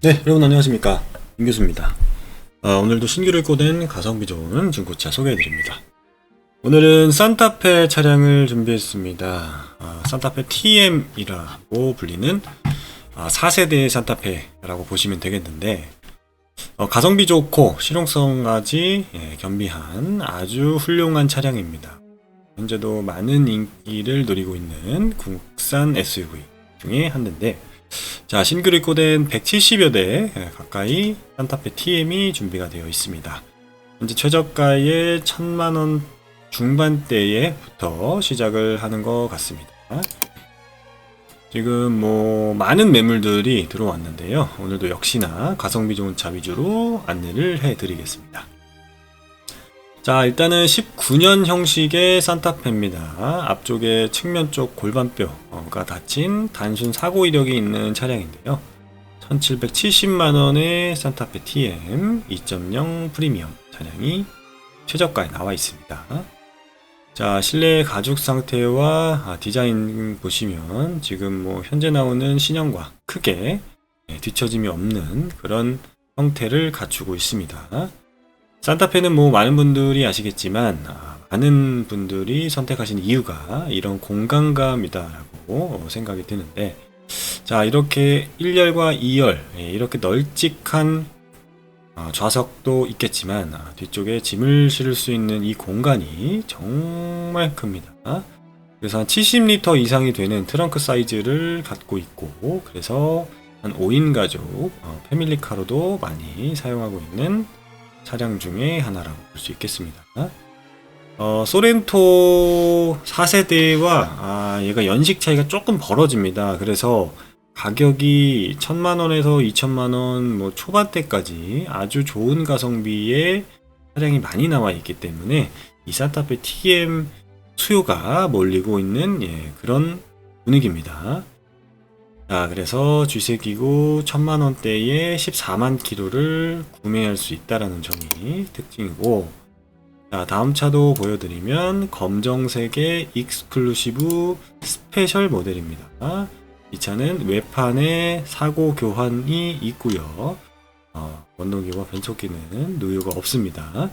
네, 여러분 안녕하십니까. 임 교수입니다. 어, 오늘도 신규를 꼬댄 가성비 좋은 중고차 소개해드립니다. 오늘은 산타페 차량을 준비했습니다. 어, 산타페 TM이라고 불리는 아, 4세대의 산타페라고 보시면 되겠는데, 어, 가성비 좋고 실용성까지 예, 겸비한 아주 훌륭한 차량입니다. 현재도 많은 인기를 누리고 있는 국산 SUV 중에 한 대인데, 자, 신규로 입고된 170여 대 가까이 산타페 TM이 준비가 되어 있습니다. 현재 최저가의 1000만원 중반대에부터 시작을 하는 것 같습니다. 지금 뭐 많은 매물들이 들어왔는데요. 오늘도 역시나 가성비 좋은 차 위주로 안내를 해 드리겠습니다. 자, 일단은 19년 형식의 산타페입니다. 앞쪽에 측면 쪽 골반뼈가 닫힌 단순 사고 이력이 있는 차량인데요. 1770만원의 산타페 TM 2.0 프리미엄 차량이 최저가에 나와 있습니다. 자, 실내 가죽 상태와 아, 디자인 보시면 지금 뭐 현재 나오는 신형과 크게 예, 뒤처짐이 없는 그런 형태를 갖추고 있습니다. 산타페는 뭐 많은 분들이 아시겠지만 아, 많은 분들이 선택하신 이유가 이런 공간감이다라고 생각이 드는데 자 이렇게 1열과 2열 예, 이렇게 널찍한 어, 좌석도 있겠지만 아, 뒤쪽에 짐을 실을 수 있는 이 공간이 정말 큽니다. 그래서 한 70리터 이상이 되는 트렁크 사이즈를 갖고 있고 그래서 한 5인 가족 어, 패밀리카로도 많이 사용하고 있는 차량 중에 하나라고 볼 수 있겠습니다. 어, 소렌토 4세대와 아, 얘가 연식 차이가 조금 벌어집니다. 그래서 가격이 1000만원에서 2000만원 뭐 초반대까지 아주 좋은 가성비의 차량이 많이 나와 있기 때문에 이 산타페 TM 수요가 몰리고 있는 예, 그런 분위기입니다. 자, 그래서 쥐새끼고 1000만원대에 14만 킬로를 구매할 수 있다라는 점이 특징이고, 자, 다음 차도 보여드리면 검정색의 익스클루시브 스페셜 모델입니다. 이 차는 외판에 사고 교환이 있고요. 어, 원동기와 변속기는 누유가 없습니다.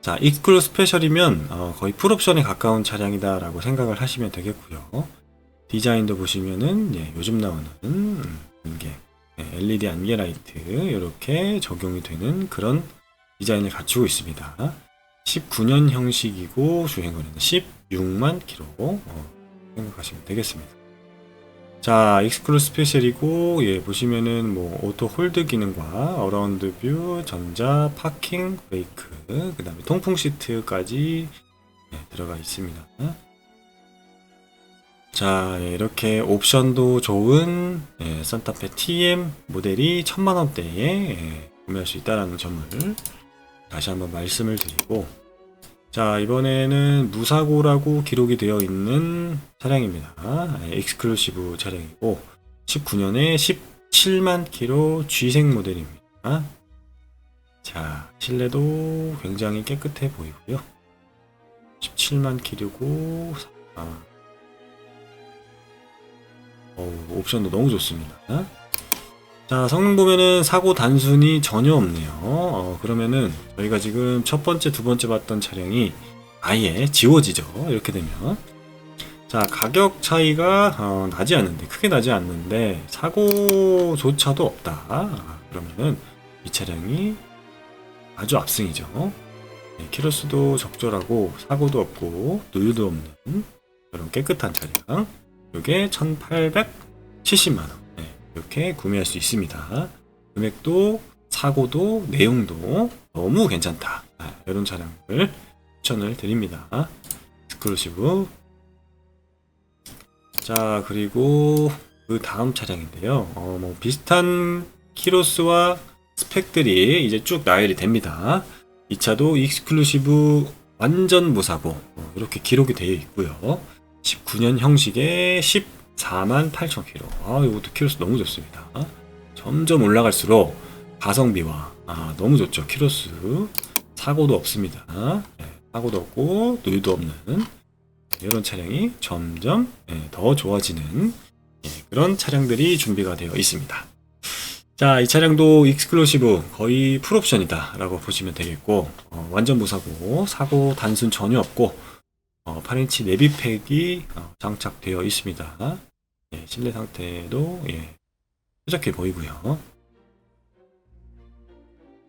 자, 익스클루 스페셜이면 어, 거의 풀옵션에 가까운 차량이다라고 생각을 하시면 되겠고요. 디자인도 보시면은 예, 요즘 나오는 음, 안개, 예, LED 안개 라이트 이렇게 적용이 되는 그런 디자인을 갖추고 있습니다. 19년 형식이고 주행거리는 16만 킬로 어, 생각하시면 되겠습니다. 자, 익스클루 스페셜이고 예, 보시면은 뭐 오토 홀드 기능과 어라운드 뷰, 전자, 파킹, 브레이크, 그다음에 통풍 시트까지 예, 들어가 있습니다. 자, 예, 이렇게 옵션도 좋은 예, 산타페 TM 모델이 천만 원대에 예, 구매할 수 있다는 점을 다시 한번 말씀을 드리고 자, 이번에는 무사고라고 기록이 되어 있는 차량입니다. 예, 익스클루시브 차량이고 19년에 17만 킬로 G색 모델입니다. 자, 실내도 굉장히 깨끗해 보이고요. 17만 킬로고 아, 어우, 옵션도 너무 좋습니다. 자, 성능 보면은 사고 단순이 전혀 없네요. 어, 그러면은 저희가 지금 첫 번째, 두 번째 봤던 차량이 아예 지워지죠. 이렇게 되면. 자, 가격 차이가 어, 나지 않는데, 크게 나지 않는데, 사고조차도 없다. 아, 그러면은 이 차량이 아주 압승이죠. 네, 키로수도 적절하고, 사고도 없고, 누유도 없는 그런 깨끗한 차량. 이게 1870만원. 네, 이렇게 구매할 수 있습니다. 금액도, 사고도, 내용도 너무 괜찮다. 아, 이런 차량을 추천을 드립니다. 스크루시브. 자, 그리고 그 다음 차량인데요. 어, 뭐 비슷한 키로수와 스펙들이 이제 쭉 나열이 됩니다. 이 차도 익스클루시브 완전 무사고 어, 이렇게 기록이 되어 있고요. 19년 형식의 14만 8천 킬로. 아, 이것도 키로수 너무 좋습니다. 점점 올라갈수록 가성비와 아, 너무 좋죠. 키로수. 사고도 없습니다. 네, 사고도 없고 누유도 없는 이런 차량이 점점 예, 더 좋아지는 예, 그런 차량들이 준비가 되어 있습니다. 자, 이 차량도 익스클루시브 거의 풀옵션이다 라고 보시면 되겠고 어, 완전 무사고 사고 단순 전혀 없고 어, 8인치 내비팩이 어, 장착되어 있습니다. 예, 실내 상태도 예, 쾌적해 보이고요.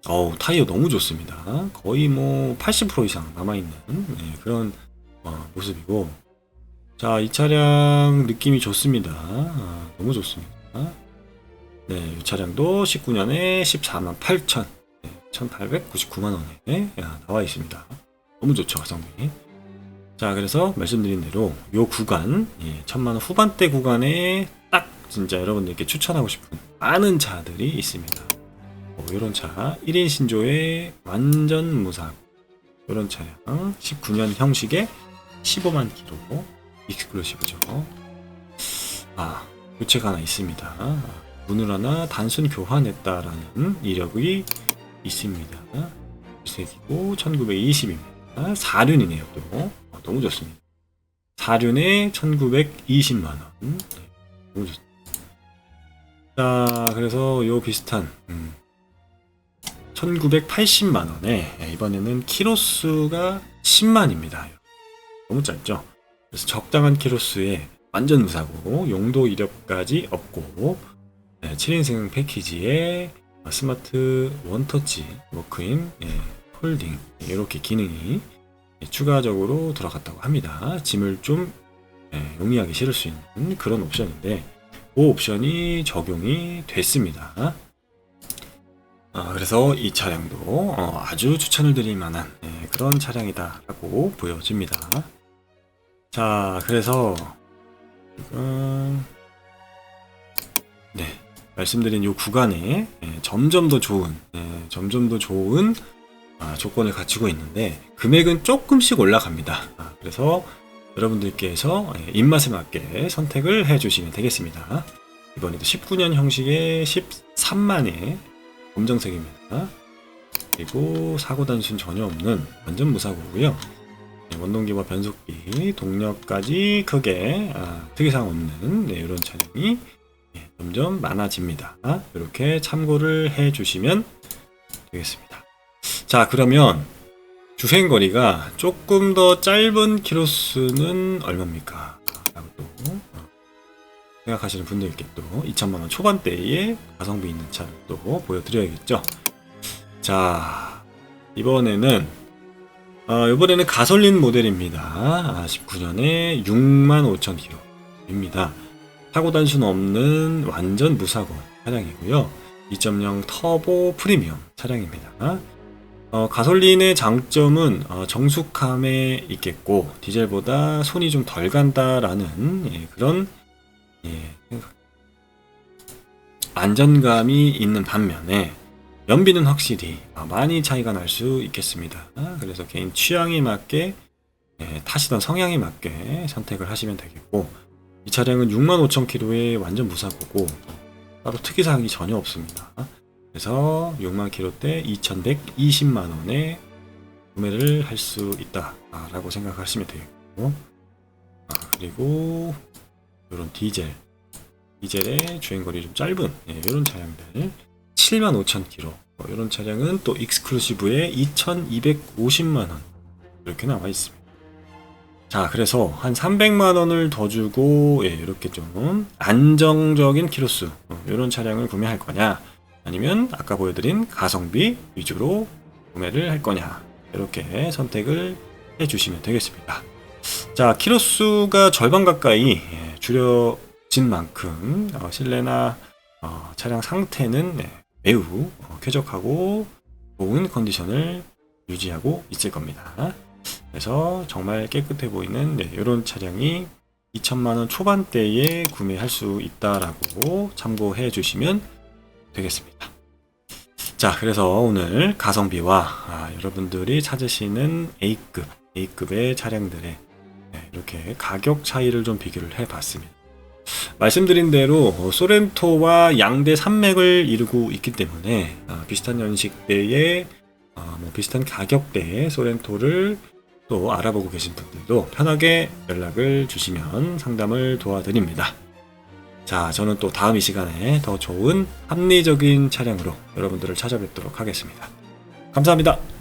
어우 타이어 너무 좋습니다. 거의 뭐 80% 이상 남아있는 예, 그런 어, 모습이고 자 이 차량 느낌이 좋습니다. 아, 너무 좋습니다. 네, 이 차량도 19년에 14만 8천, 네, 1,899만 원에 야, 나와 있습니다. 너무 좋죠, 가성비. 자, 그래서 말씀드린 대로 이 구간, 예, 천만 원 후반대 구간에 딱 진짜 여러분들께 추천하고 싶은 많은 차들이 있습니다. 이런 차, 1인 신조의 완전 무사. 이런 차량, 19년 형식의 15만 킬로, 익스클루시브죠. 아, 교체가 하나 있습니다. 아, 문을 하나 단순 교환했다라는 이력이 있습니다. 색이고 1920입니다. 4륜이네요 또 어, 너무 좋습니다. 4륜에 1920만 원. 네, 너무 좋습니다. 자 그래서 요 비슷한 음, 1980만 원에 예, 이번에는 키로수가 10만입니다. 너무 짧죠? 그래서 적당한 키로수에 완전 무사고 용도 이력까지 없고 네, 7인승 패키지에 스마트 원터치 워크인 예, 폴딩 이렇게 기능이 예, 추가적으로 들어갔다고 합니다. 짐을 좀 예, 용이하게 실을 수 있는 그런 옵션인데 그 옵션이 적용이 됐습니다. 아, 그래서 이 차량도 어, 아주 추천을 드릴 만한 예, 그런 차량이다라고 보여집니다. 자, 그래서 네 말씀드린 이 구간에 예, 점점 더 좋은 예, 점점 더 좋은 아, 조건을 갖추고 있는데 금액은 조금씩 올라갑니다. 아, 그래서 여러분들께서 예, 입맛에 맞게 선택을 해주시면 되겠습니다. 이번에도 19년 형식의 13만의 검정색입니다. 그리고 사고 단순 전혀 없는 완전 무사고고요. 네, 원동기와 변속기, 동력까지 크게 아, 특이사항 없는 네, 이런 차량이 예, 점점 많아집니다. 이렇게 참고를 해주시면 되겠습니다. 자 그러면 주행거리가 조금 더 짧은 키로수는 얼마입니까? 라고 또 어, 생각하시는 분들께 또 2천만원 초반대에 가성비 있는 차를 또 보여드려야겠죠. 자 이번에는 어, 이번에는 가솔린 모델입니다. 아, 19년에 65,000km입니다. 사고 단순 없는 완전 무사고 차량이고요. 2.0 터보 프리미엄 차량입니다. 어, 가솔린의 장점은 어, 정숙함에 있겠고 디젤보다 손이 좀 덜 간다라는 예, 그런 예, 안전감이 있는 반면에 연비는 확실히 어, 많이 차이가 날 수 있겠습니다. 아, 그래서 개인 취향에 맞게 예, 타시던 성향에 맞게 선택을 하시면 되겠고 이 차량은 65,000km의 완전 무사고고 따로 특이사항이 전혀 없습니다. 그래서 6만 킬로대 2,120만 원에 구매를 할 수 있다라고 생각하시면 되겠고 아, 그리고 이런 디젤. 디젤의 주행거리 좀 짧은 예, 이런 차량들. 75,000km 이런 차량은 또 익스클루시브에 2,250만 원. 이렇게 나와 있습니다. 자, 그래서 한 300만 원을 더 주고 예, 이렇게 좀 안정적인 키로수 어, 이런 차량을 구매할 거냐 아니면 아까 보여드린 가성비 위주로 구매를 할 거냐 이렇게 선택을 해주시면 되겠습니다. 자 키로수가 절반 가까이 예, 줄여진 만큼 어, 실내나 어, 차량 상태는 네, 매우 어, 쾌적하고 좋은 컨디션을 유지하고 있을 겁니다. 그래서 정말 깨끗해 보이는 네, 이런 차량이 2천만원 초반대에 구매할 수 있다라고 참고해 주시면 되겠습니다. 자, 그래서 오늘 가성비와 아, 여러분들이 찾으시는 A급, A급의 차량들의 네, 이렇게 가격 차이를 좀 비교를 해봤습니다. 말씀드린 대로 뭐 소렌토와 양대 산맥을 이루고 있기 때문에 아, 비슷한 연식대의 아, 뭐 비슷한 가격대의 소렌토를 또 알아보고 계신 분들도 편하게 연락을 주시면 상담을 도와드립니다. 자, 저는 또 다음 이 시간에 더 좋은 합리적인 차량으로 여러분들을 찾아뵙도록 하겠습니다. 감사합니다.